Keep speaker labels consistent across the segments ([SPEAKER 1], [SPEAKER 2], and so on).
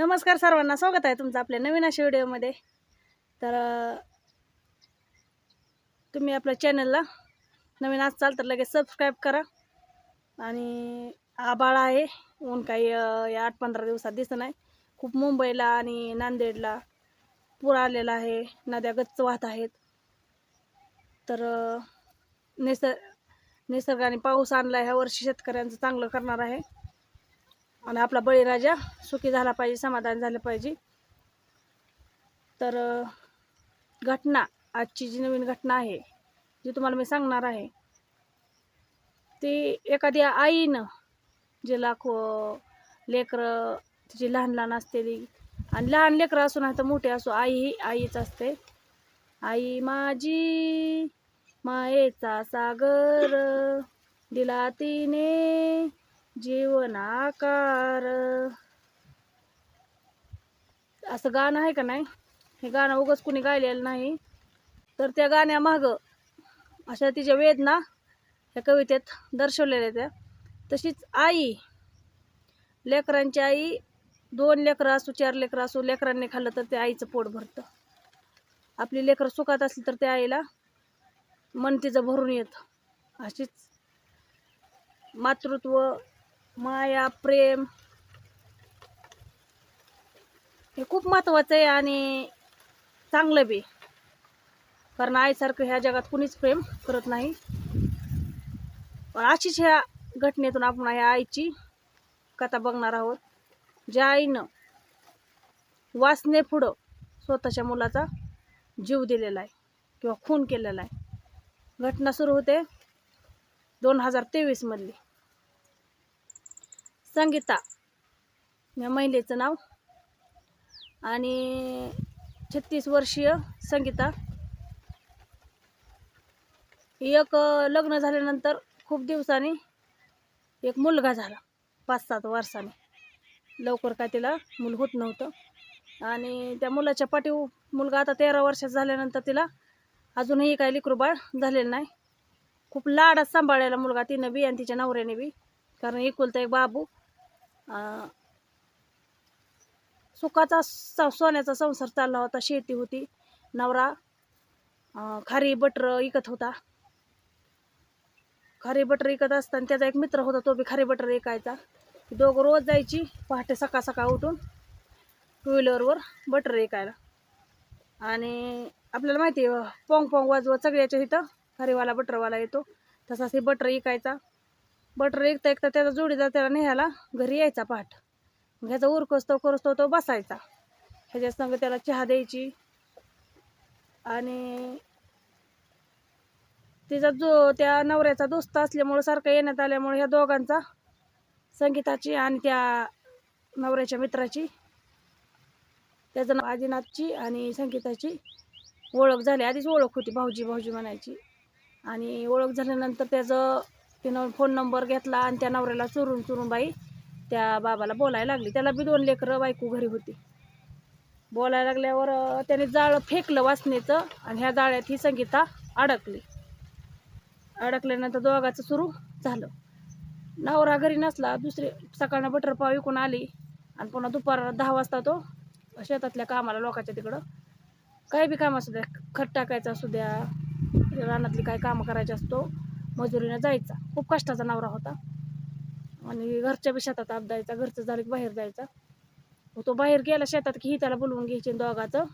[SPEAKER 1] नमस्कार सर्वांना स्वागत आहे तुमचं आपल्या नवीन अशा व्हिडिओमध्ये. तर तुम्ही आपल्या चॅनलला नवीन असाल तर लगेच सबस्क्राईब करा. आणि आबाळ आहे ऊन काही या आठ पंधरा दिवसात दिसत नाही. खूप मुंबईला आणि नांदेडला पूर आलेला आहे नद्या गच्च वाहत आहेत. तर निसर्ग निसर्गाने पाऊस आणला ह्या वर्षी शेतकऱ्यांचं चांगलं करणार आहे. आणि आपला बळीराजा सुखी झाला पाहिजे समाधान झालं पाहिजे. तर घटना आजची जी नवीन घटना आहे जी तुम्हाला मी सांगणार आहे ती एखाद्या आईनं जे लाखो लेकरं तिची लहान लहान असतेली आणि लहान लेकरं असू नाही तर मोठे असो आई ही आईच असते. आई माझी मायेचा सागर दिला तिने. जीवन आकार. असं गाणं आहे का नाही? हे गाणं उगाच कुणी गायलेलं नाही. तर त्या गाण्यामागं अशा तिच्या वेदना ह्या कवितेत दर्शवलेल्या त्या. तशीच आई लेकरांची आई दोन लेकरं असू चार लेकरं असो लेकरांनी खाल्लं तर त्या आईचं पोट भरतं. आपली लेकरं सुखात असली तर त्या आईला मन तिचं भरून येतं. अशीच मातृत्व माया प्रेम. हे खूप महत्त्वाचं आहे आणि चांगलं बी. कारण आईसारखं ह्या जगात कुणीच प्रेम करत नाही. पण अशीच ह्या घटनेतून आपण ह्या आईची कथा बघणार आहोत. ज्या आईनं वासने पुढं स्वतःच्या मुलाचा जीव दिलेला आहे किंवा खून केलेला आहे. घटना सुरू होते दोन हजार तेवीसमधली संगीता. या महिलेचं नाव. आणि छत्तीस वर्षीय संगीता. एक लग्न झाल्यानंतर खूप दिवसांनी एक मुलगा झाला. पाच सात वर्षाने. लवकर काय तिला मूल होत नव्हतं. आणि त्या मुलाच्या पाठी मुलगा आता तेरा वर्षाचा झाल्यानंतर तिला अजूनही काही लिकरूबाळ झालेलं नाही. खूप लाडात सांभाळायला मुलगा तिनं बी आणि तिच्या नवऱ्याने बी. कारण एकुलता एक बाबू. सुखाचा स- सोन्याचा संसार चालला होता. शेती होती. नवरा खारी बटर विकत होता. खारी बटर विकत असताना त्याचा एक मित्र होता तो बी खारी बटर विकायचा दोघं रोज जायची पहाटे सकाळ सकाळ उठून टू व्हीलरवर बटर विकायला आणि आपल्याला माहिती आहे पोंग पोंग वाजवत सगळ्याच्या इथं खारीवाला बटरवाला येतो. तसाच हे बटर विकायचा बटर एकता एकता त्याचा जोडीदार त्याला नेहायला घरी यायचा पाठ. मग ह्याचा उरकसतो करस्तो तो बसायचा. ह्याच्या संग त्याला चहा द्यायची. आणि तिचा जो त्या नवऱ्याचा दोस्त असल्यामुळं सारखं येण्यात आल्यामुळे ह्या दोघांचा संगीताची आणि त्या नवऱ्याच्या मित्राची त्याचं नाव आदिनाथची आणि संगीताची ओळख झाली. आधीच ओळख होती भाऊजी भाऊजी म्हणायची. आणि ओळख झाल्यानंतर त्याचं तिनं फोन नंबर घेतला आणि त्या नवऱ्याला चुरून चुरून बाई त्या बाबाला बोलायला लागली. त्याला बी दोन लेकरं बायको घरी होती. बोलायला लागल्यावर त्याने जाळं फेकलं वासनेचं आणि ह्या जाळ्यात ही संगीता अडकली. अडकल्यानंतर दोघाचं सुरू झालं. नवरा घरी नसला दुसरी सकाळनं बटर पाव विकून आली आणि पुन्हा दुपार दहा वाजता तो शेतातल्या कामाला लोकांच्या तिकडं. काही बी काम असू द्या खत टाकायचं असू द्या रानातली काही कामं करायची असतो मजुरीनं जायचा. खूप कष्टाचा नवरा होता. आणि घरच्या बी शेतात आप जायचा घरचं झालं की बाहेर जायचा. तो बाहेर गेला शेतात की ही त्याला बोलवून घ्यायची आणि दोघाचं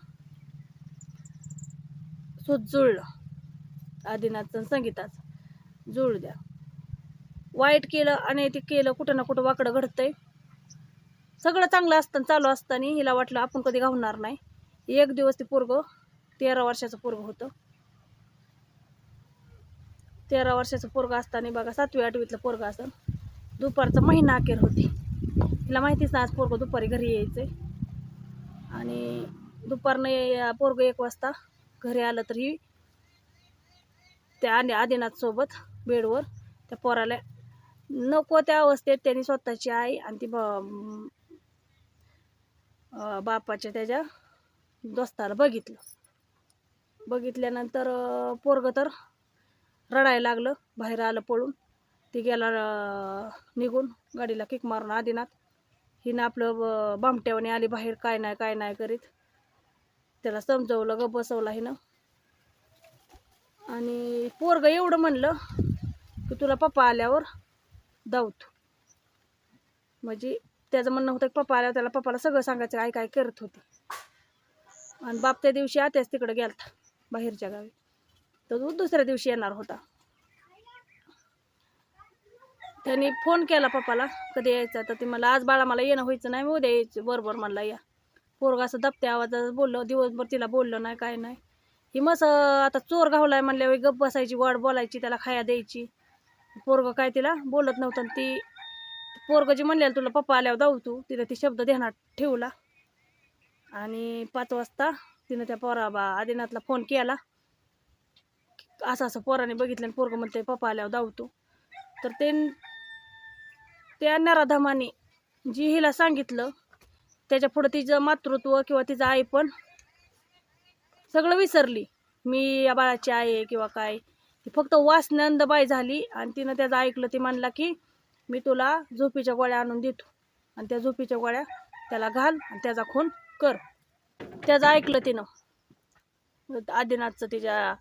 [SPEAKER 1] सूत जुळलं. आदिनाथचं संगीताचं. जुळू द्या वाईट केलं आणि ते केलं कुठं ना कुठं वाकडं घडतंय. सगळं चांगलं असतं चालू असताना हिला वाटलं आपण कधी गावणार नाही. एक दिवस ते पोरग तेरा वर्षाचं पोरग होतं. तेरा वर्षाचं पोरग असताना बघा सातवी आठवीतलं पोरग असं दुपारचा महिना अखेर होती. तिला माहितीच नाही आज पोरग दुपारी घरी यायचंय. आणि दुपारनं पोरग एक वाजता घरी आलं तरी त्या आणि आदिनाथसोबत बेडवर त्या पोराला नको त्या अवस्थेत त्यांनी स्वतःची आई आणि ती ब- बापाच्या त्याच्या दोस्ताला बघितलं. बघितल्यानंतर पोरगं तर रडायला लागलं बाहेर आलं पळून. ती गेला निघून गाडीला किक मारून आदिनाथ. हिनं आपलं ब- बामट्यावाने आली बाहेर काय नाही काय नाही करीत. त्याला समजवलं ग बसवला हिनं. आणि पोरग एवढं म्हणलं की तुला पप्पा आल्यावर दावतो म्हणजे त्याचं म्हणणं होतं की पप्पा आल्यावर त्याला पप्पाला सगळं सांगायचं काय काय करत होती. आणि बाप त्या दिवशी आत्याच तिकडं गेलता बाहेरच्या गावी. तर तो दुसऱ्या दिवशी येणार होता. त्यांनी फोन केला पप्पाला कधी यायचा? तर ते मला आज बाळा मला येणं व्हायचं नाही मी उद्या यायचं. बरोबर म्हणला या. पोरगा असं दबत्या आवाजात बोललो दिवसभर तिला बोललो नाही काय नाही. ही मस आता चोर घावलाय म्हणल्यावर गप बसायची वाट बोलायची त्याला खाया द्यायची. पोरग काय तिला बोलत नव्हतं आणि ती पोरग जी म्हणलेलं तुला पप्पा आल्यावर जाऊ तू तिने ती शब्द ध्यानात ठेवला. आणि पाच वाजता तिनं त्या पोराबा आदिनाथला फोन केला. असं असं पोराने बघितलं आणि पोरग म्हणते पप्पा आल्यावर धावतो. तर ते त्या नराधामाने जी हिला सांगितलं त्याच्या पुढं तिचं मातृत्व किंवा तिचं आई पण सगळं विसरली. मी या बाळाची आई आहे किंवा काय? ती फक्त वासनंदबाई झाली आणि तिनं त्याचं ऐकलं ती म्हणला की मी तुला झोपीच्या गोळ्या आणून देतो. आणि त्या झोपीच्या गोळ्या त्याला घाल आणि त्याचा खून कर. त्याचं ऐकलं तिनं. आदिनाथचं तिच्या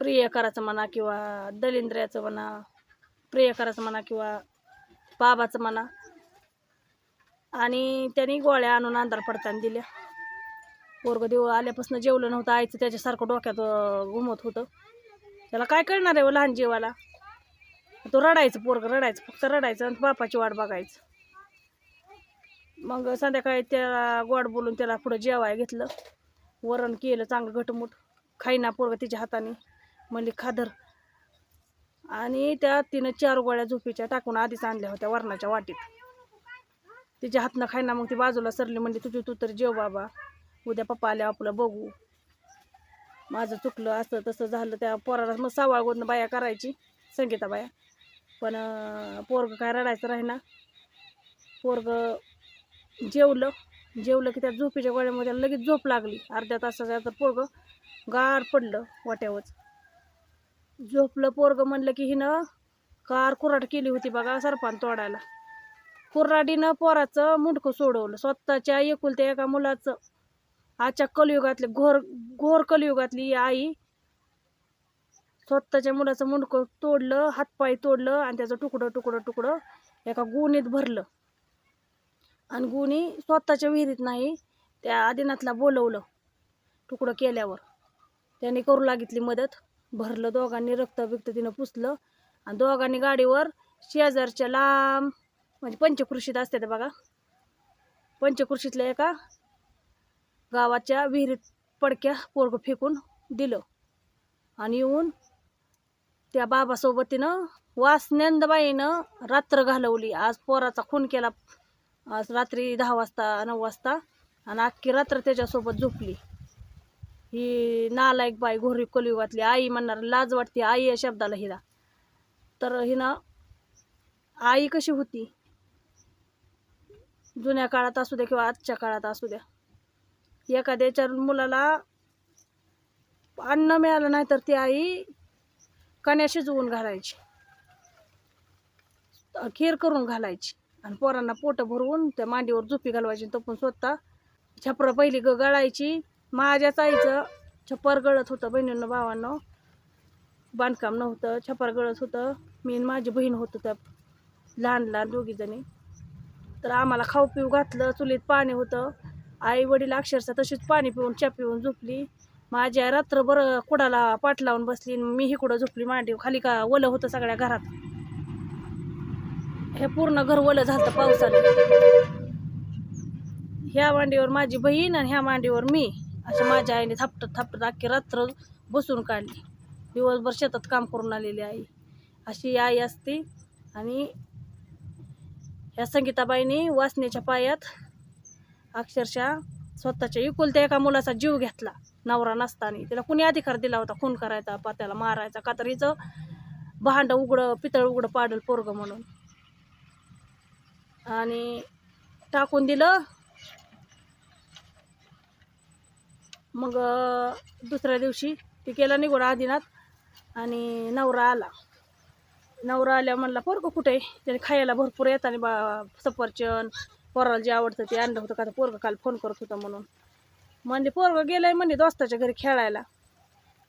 [SPEAKER 1] प्रियकराचं म्हणा किंवा दलिंद्र्याचं म्हणा प्रियकराचं म्हणा किंवा बाबाचं म्हणा. आणि त्यांनी गोळ्या आणून अंधार पडताना दिल्या. पोरग देव आल्यापासून जेवलं नव्हतं आईचं त्याच्यासारखं डोक्यात घुमत होतं. त्याला काय कळणार आहे व लहान जीवाला? तो रडायचं पोरग रडायचं फक्त रडायचं आणि बापाची वाट बघायचं. मग संध्याकाळी त्याला गोड बोलून त्याला पुढं जेवाय घेतलं. वरण केलं चांगलं घटमुट. खाईना पोरग तिच्या हाताने. म्हणली खादर. आणि त्या तिनं चार गोळ्या झोपीच्या टाकून आधीच आणल्या होत्या वरणाच्या वाटीत. तिच्या हातनं खायना मग ती बाजूला सरली म्हणली तुझी तू तर जेव बाबा. उद्या पप्पा आल्या आपलं बघू. माझं चुकलं असं तसं झालं त्या पोराला मग सावाळगोदनं बाया करायची संगीता बाया. पण पोरग काय रडायचं राहीना पोरग जेवलं जेवलं की त्या झोपीच्या गोळ्यामध्ये त्याला लगेच झोप लागली. अर्ध्या तासाच्या तर पोरग गार पडलं वाट्यावरच. झोपलं पोरग म्हणलं की हिनं कार कुराट केली होती बघा सरपान तोडायला. कुर्राडीनं पोराचं मुंडकं सोडवलं स्वतःच्या एकुलत्या एका मुलाचं. आजच्या कलियुगातले घोर घोर कलियुगातली आई स्वतःच्या मुलाचं मुंडकं तोडलं हातपाय तोडलं आणि त्याचं तुकडं तुकडं तुकडं एका गुणीत भरलं. आणि गुणी स्वतःच्या विहिरीत नाही त्या आदिनाथला बोलवलं तुकडं केल्यावर. त्याने करू लागितली मदत. भरलं दोघांनी रक्त बिक्त तिनं पुसलं. आणि दोघांनी गाडीवर शेजारच्या लांब म्हणजे पंचकृषीत असते ते बघा. पंचकृषीतल्या एका गावाच्या विहिरीत पडक्या पोरग फेकून दिलं. आणि येऊन त्या बाबासोबत तिनं वासनंदबाईनं रात्र घालवली. आज पोराचा खून केला. आज रात्री दहा वाजता नऊ वाजता. आणि अख्खी रात्र त्याच्यासोबत झोपली. ही नालायक बाई घोरी कलियुगातली आई म्हणणार लाज वाटते आई या शब्दाला हिला. तर हिनं आई कशी होती? जुन्या काळात असू द्या किंवा आजच्या काळात असू द्या एखाद्याच्या मुलाला अन्न मिळालं नाही तर ती आई कण्या शिजवून घालायची. खीर करून घालायची. आणि पोरांना पोटं भरवून त्या मांडीवर झोपी घालवायची तो पण स्वतः छपरं पहिली ग गळायची. माझ्याच आईचं छप्पर गळत होतं बहिणींना भावांना. बांधकाम नव्हतं छप्पर गळत होतं. मी आणि माझी बहीण होतं त्या लहान लहान दोघीजणी तर आम्हाला खाऊ पिऊ घातलं चुलीत पाणी होतं. आई वडील अक्षरशः तशीच पाणी पिऊन च्या पिऊन झोपली. माझी आई रात्रभर कुडाला पाठ लावून बसली आणि मी इकडं झोपली. मांडी खाली का ओलं होतं सगळ्या घरात. हे पूर्ण घर ओलं झालं पावसाने. ह्या मांडीवर माझी बहीण आणि ह्या मांडीवर मी. अशा माझ्या आईने थापटत थापटत अख्खी रात्र बसून काढली. दिवसभर शेतात काम करून आलेली आई. अशी आई असते आणि ह्या संगीताबाईंनी वाचण्याच्या पायात अक्षरशः स्वतःच्या एकुलत्या एका मुलाचा जीव घेतला. नवरा नसताना तिला कुणी अधिकार दिला होता? खून करायचा पात्याला मारायचा का तर हिचं भांड उघडं पितळ उघडं पाडल पोरग म्हणून. आणि टाकून दिलं. मग दुसऱ्या दिवशी ती केला निघून आदिनाथ आणि नवरा आला. नवरा आल्या म्हणला पोरगं कुठे त्याने खायला भरपूर येताना बा सफरचंद पोराला जे आवडतं ते आणलं होतं का तर पोरगं काल फोन करत होता म्हणून. म्हणजे पोरगं गेलंय म्हणजे दोस्ताच्या घरी खेळायला.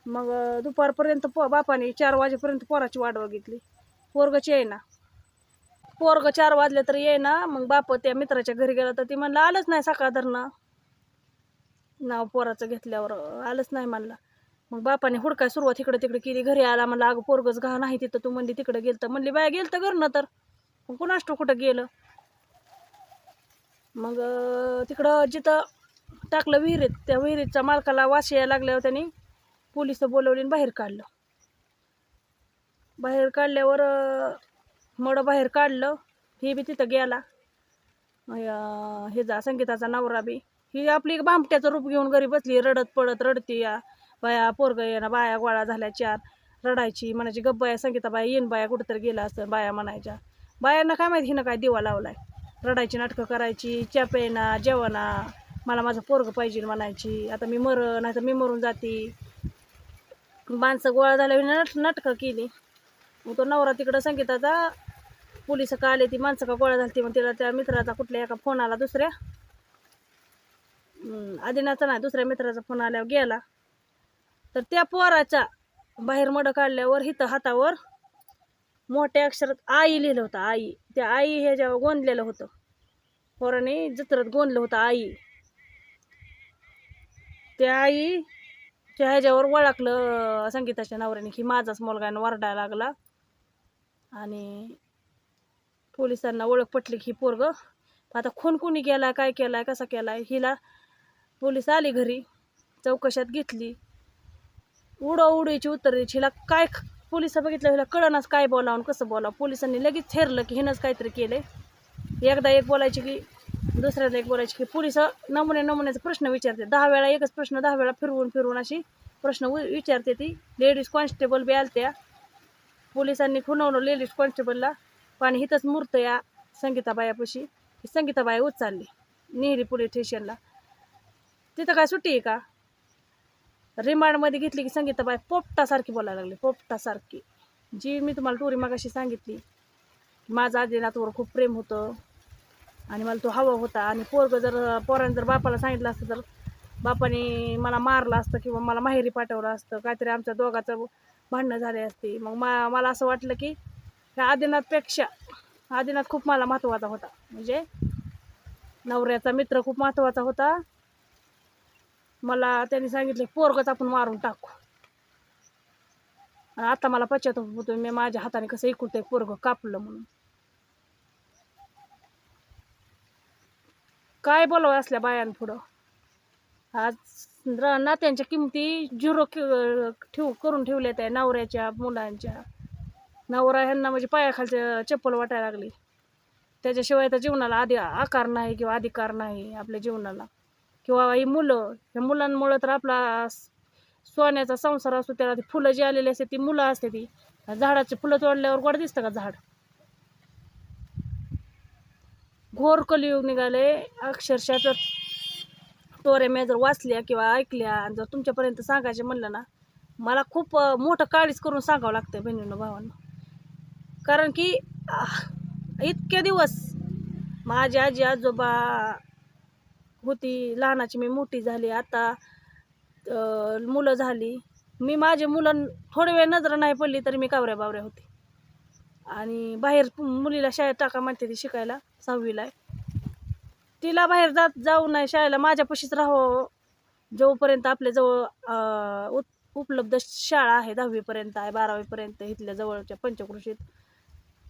[SPEAKER 1] मग दुपारपर्यंत पो बापाने चार वाजेपर्यंत पोराची वाट बघितली. पोरगंच येईना. पोरगं चार वाजले तर येईना. मग बाप त्या मित्राच्या घरी गेला तर ती म्हणलं आलंच नाही सकाळ धरणं. नाव पोराचं घेतल्यावर आलंच नाही म्हणला मग बापाने हुडकाय सुरुवात इकडे तिकडे केली घरी आला म्हणलं अगं पोरगच घा नाही तिथं तू म्हणली तिकडे गेलं तर म्हणली बाया गेलं तर घरनं तर. मग कुणाष्ट कुठं गेलं? मग तिकडं जिथं टाकलं विहिरीत त्या विहिरीच्या मालकाला वास यायला लागल्यावर त्यांनी पोलीस बोलवली आणि बाहेर काढलं. बाहेर काढल्यावर मड बाहेर काढलं हे बी तिथं गेला. हे जा संगीताचा नवरा बी. ही आपली एक रूप घेऊन घरी बसली रडत पडत रडती या. बाया पोरग ये ना बाया गोळा झाल्या चार. रडायची म्हणायची गप्प बाया संगीता बाया येईन बाया कुठंतरी गेला असं बाया म्हणायच्या. बायांना काय माहिती हिनं काय दिवा लावलाय. रडायची नाटकं करायची च्या पेना जेवणा मला माझं पोरग पाहिजे म्हणायची. आता मी मर नाही तर मी मरून जाते. माणसं गोळा झाल्यावर नट नाटकं केली. मग तो नवरा तिकडं संगीताचा पोलीस का आले ती माणसं का गोळा झाली मग तिला त्या मित्राचा कुठल्या एका फोन आला दुसऱ्या. आदिनाचा नाही दुसऱ्या मित्राचा फोन आल्यावर गेला. तर त्या पोराच्या बाहेर मड काढल्यावर हिथं हातावर मोठ्या अक्षरात आई लिहिलं होतं आई. त्या आई ह्याच्यावर गोंदलेलं होतं पोराने जत्रत गोंदलं होतं आई. त्या आई त्या ह्याच्यावर ओळखलं संगीताच्या नवऱ्याने की माझाच मुलगा वरडायला लागला. आणि पोलिसांना ओळख पटली की पोरग आता खून कुणी केलाय काय केलाय कसा केलाय? हिला पोलीस आली घरी चौकशात घेतली. उडो उडीची उत्तर हिला काय पोलीस बघितलं हिला कळनाच काय बोलावून कसं बोलावं. पोलिसांनी लगेच थेरलं की हिनंच काहीतरी केलंय. एकदा एक बोलायची की दुसऱ्याला एक बोलायची की पोलीस नमुने नमुन्याचा प्रश्न विचारते. दहा वेळा एकच प्रश्न दहा वेळा फिरवून फिरवून अशी प्रश्न विचारते ती. लेडीज कॉन्स्टेबल बी आलत्या. पोलिसांनी खुनवलं लेडीज कॉन्स्टेबलला. पाणी हिथंच मूर्त या संगीताबायापाशी. संगीताबाई उचलली. नेहरी पोलीस स्टेशनला तिथं काय सुट्टी आहे का? रिमांडमध्ये घेतली की संगीता बाय पोपटासारखी बोलायला लागली पोपटासारखी. जी मी तुम्हाला टोरी मागाशी सांगितली माझं आदिनाथवर खूप प्रेम होतं आणि मला तो हवा होता. आणि पोरग जर पोराने जर बापाला सांगितलं असतं तर बापाने मला मारलं असतं किंवा मला माहेरी पाठवलं असतं. काहीतरी आमच्या दोघाचं भांडणं झाले असते. मग मा मला असं वाटलं की ह्या आदिनाथपेक्षा आदिनाथ खूप मला महत्त्वाचा होता. म्हणजे नवऱ्याचा मित्र खूप महत्त्वाचा होता. मला त्यांनी सांगितलं पोरगच आपण मारून टाकू. आणि आता मला पश्चाताप होतो मी माझ्या हाताने कसं इकडचं एक पोरग कापलं म्हणून. काय बोलावं असल्या बायांपुढं आज नात्यांच्या किमती झिरो ठेव करून ठेवल्या त्या नवऱ्याच्या मुलांच्या. नवरा ह्यांना म्हणजे पायाखालच्या चप्पल वाटायला लागली. त्याच्याशिवाय तर जीवनाला आधी आकार नाही किंवा अधिकार नाही आपल्या जीवनाला. किंवा ही मुलं ह्या मुलांमुळं तर आपला स- सोन्याचा संसार असतो त्याला ती फुलं जी आलेली असते ती मुलं असते ती. झाडाची फुलं तोडल्यावर गोड दिसतं का झाड? घोर कलियुग निघाले. अक्षरशः तर तोऱ्या मी जर वाचल्या किंवा ऐकल्या आणि जर तुमच्यापर्यंत सांगायचे म्हणलं ना मला खूप मोठं काळीच करून सांगावं लागतं बहिणीनं भावांना. कारण की इतके दिवस माझी आजी आजोबा होती. लहानाची मी मोठी झाली आता मुलं झाली. मी माझे मुलं थोडे वेळ नजर नाही पडली तरी मी कावऱ्या बावऱ्या होती. आणि बाहेर मुलीला शाळेत टाका म्हणते ती शिकायला सहावीला. आहे तिला बाहेर जात जाऊ नाही शाळेला माझ्यापाशीच राहावं. जोपर्यंत आपल्या जवळ उपलब्ध शाळा आहे दहावीपर्यंत आहे बारावीपर्यंत इथल्या जवळच्या पंचकृषीत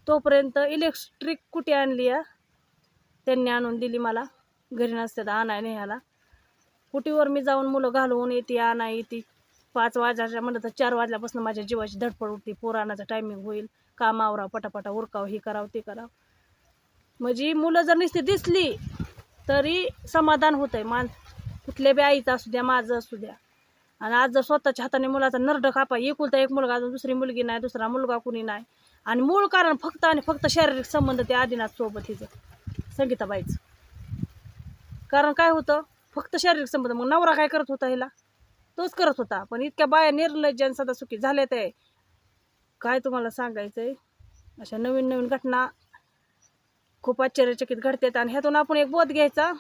[SPEAKER 1] तोपर्यंत इलेक्ट्रिक कुठे आणली आहे. त्यांनी आणून दिली मला. घरी नसतात तर आणाय न्यायला कुटीवर मी जाऊन मुलं घालवून येते आणा येते. पाच वाजायच्या म्हणलं तर चार वाजल्यापासून माझ्या जीवाची धडपड उठते पुराणाचा टायमिंग होईल. काम आवरावं पटापटा उरकावं हे करावं ते करावं. म्हणजे मुलं जर नुसती दिसली तरी समाधान होतं आहे मान कुठल्या बी आईचं असू द्या माझं असू द्या. आणि आज जर स्वतःच्या हाताने मुलाचा नरड कापा एकुलता एक मुलगा अजून दुसरी मुलगी नाही दुसरा मुलगा कुणी नाही. आणि मूळ कारण फक्त आणि फक्त शारीरिक संबंध ते आदिनाथ सोबत हिचं संगीताबाईचं. कारण काय होतं? फक्त शारीरिक संबंध. मग नवरा काय करत होता हिला? तोच करत होता. पण इतक्या बाया निर्लज्जन आणि सदा सुखी झाल्या ते काय तुम्हाला सांगायचं आहे अशा नवीन नवीन घटना खूप आश्चर्यचकित घडतात. आणि ह्यातून आपण एक बोध घ्यायचा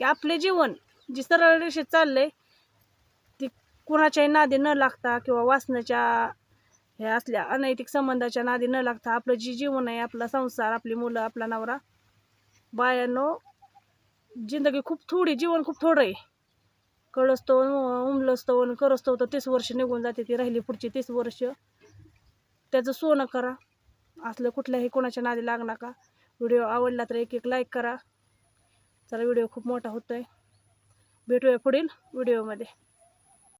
[SPEAKER 1] की आपले जीवन जी सरळ रेषेत चाललंय ती कुणाच्याही नादी न लागता किंवा वासनाच्या ह्या असल्या अनैतिक संबंधाच्या नादी न लागता आपलं जी जीवन आहे आपला संसार आपली मुलं आपला नवरा बायानो जिंदगी खूप थोडी जीवन खूप थोडं आहे. कळसतो उमलसतो करसतो तर तीस वर्ष निघून जाते ती राहिली पुढची तीस वर्ष. त्याचं सोनं करा. असलं कुठल्याही कोणाच्या नादी लाग नका. व्हिडिओ आवडला तर एक एक लाईक करा. चला व्हिडिओ खूप मोठा होतो आहे भेटूया पुढील व्हिडिओमध्ये.